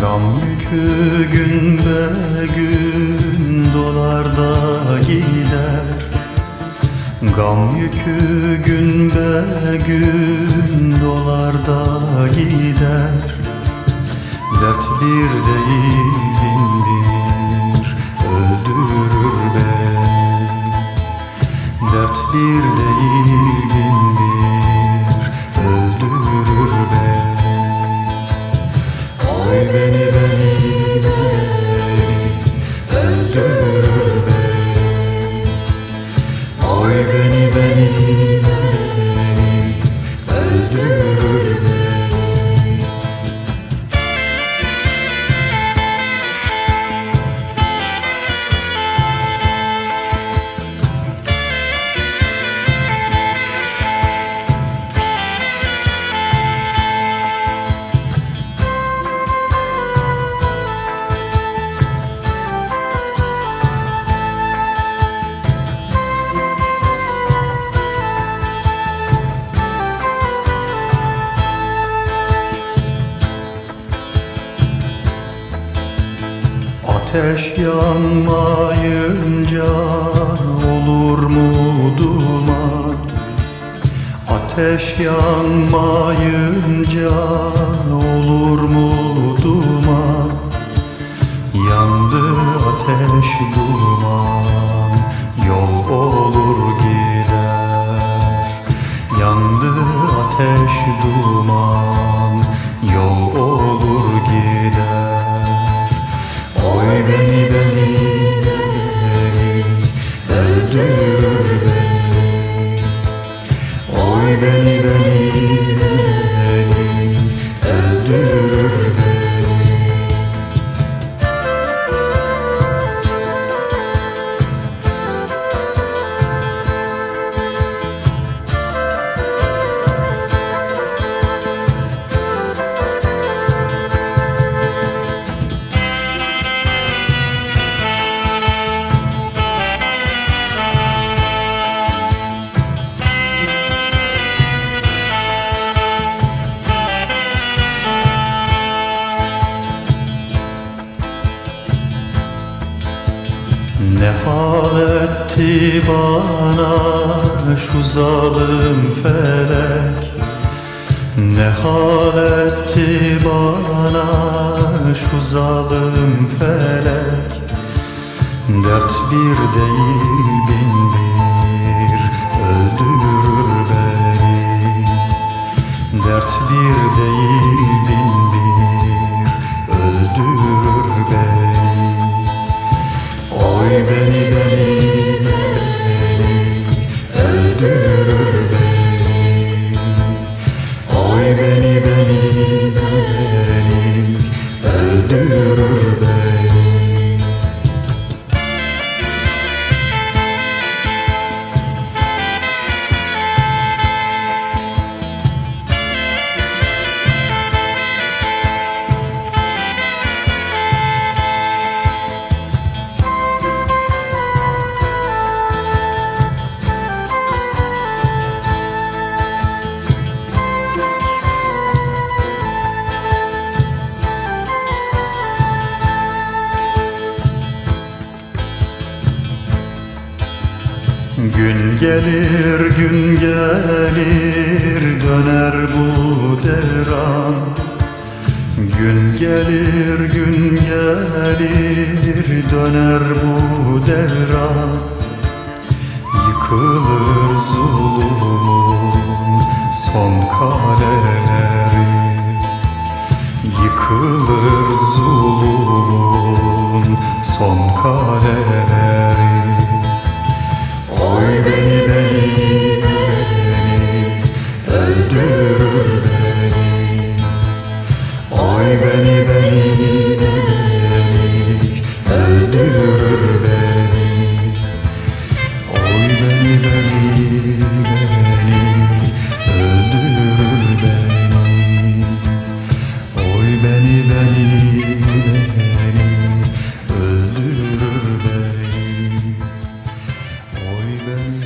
Gam yükü gün be gün dolar da gider. Gam yükü gün be gün dolar da gider. Dert bir değil Oy beni beni Ateş yanmayınca olur mu duman? Ateş yanmayınca olur mu duman? Yandı ateş duman, yol Amen. Etti bana şu zalim felek. Ne hal etti bana şu zalim felek. Dert bir değil bin bir öldürür beni. Dert bir değil bin Gün gelir gün gelir döner bu devran. Gün gelir gün gelir döner bu devran. Yıkılır zulümün son kaleleri. Yıkılır zulümün son kaleleri öldürür